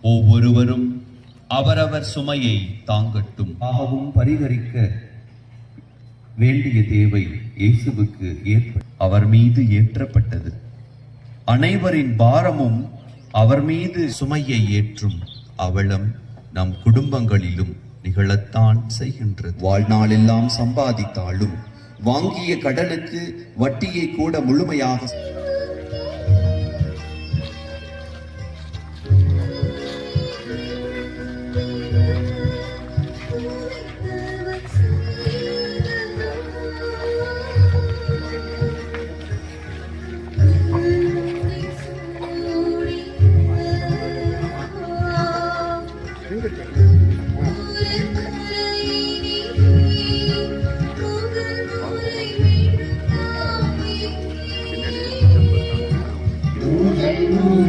ஒவ்வொருவரும் அவரவர் சுமையை தாங்கட்டும். ஆகவும் பரிகரிக்க வேண்டிய தேவை இயேசுவுக்கு அவர் மீது ஏற்றப்பட்டது. அனைவரின் பாரமும் அவர் மீது சுமையை ஏற்றும் அவளம் நம் குடும்பங்களிலும் நிகழத்தான் செய்கின்றது. வாழ்நாளெல்லாம் சம்பாதித்தாலும் வாங்கிய கடனுக்கு வட்டியை கூட முழுமையாக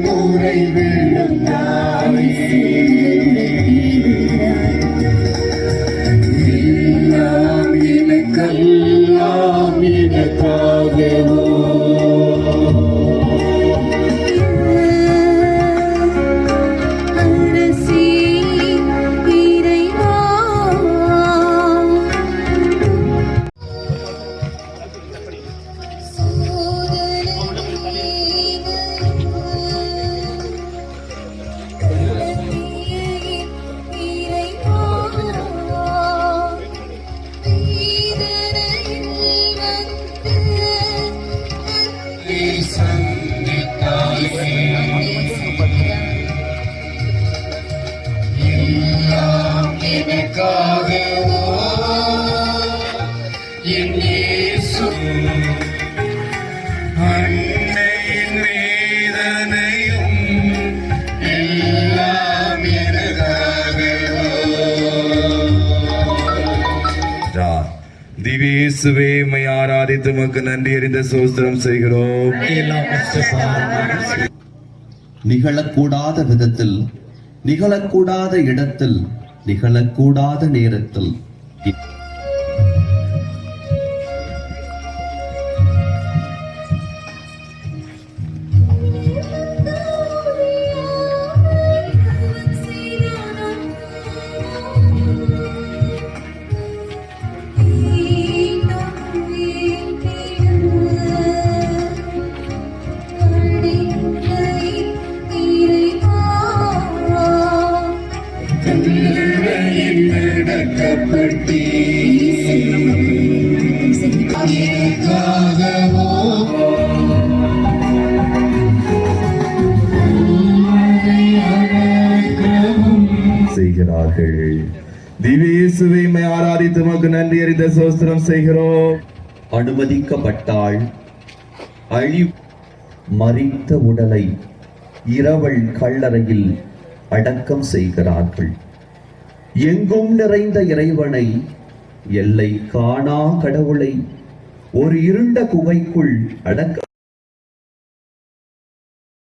கூரை விழுந்தாயே இயேசு அன்னையின் வேதனையும் ஆராதித்து உமக்கு நன்றி அறிந்த சோஸ்திரம் செய்கிறோம். நிகழக்கூடாத விதத்தில் நிகழக்கூடாத இடத்தில் நிகழக்கூடாத நேரத்தில். நடக்கப்பட்டி செய்கிறார்கள். திவ்யேசுவை ஆராதித்து உமக்கு நன்றி அறிந்த சோஸ்திரம் செய்கிறோம். அனுமதிக்கப்பட்டால் அழி மறித்த உடலை இரவல் கல்லறையில் அடக்கம் செய்கிறார்கள். எங்கும் நிறைந்த இறைவனை எல்லை காணா கடவுளை ஒரு இருண்ட குகைக்குள் அடக்க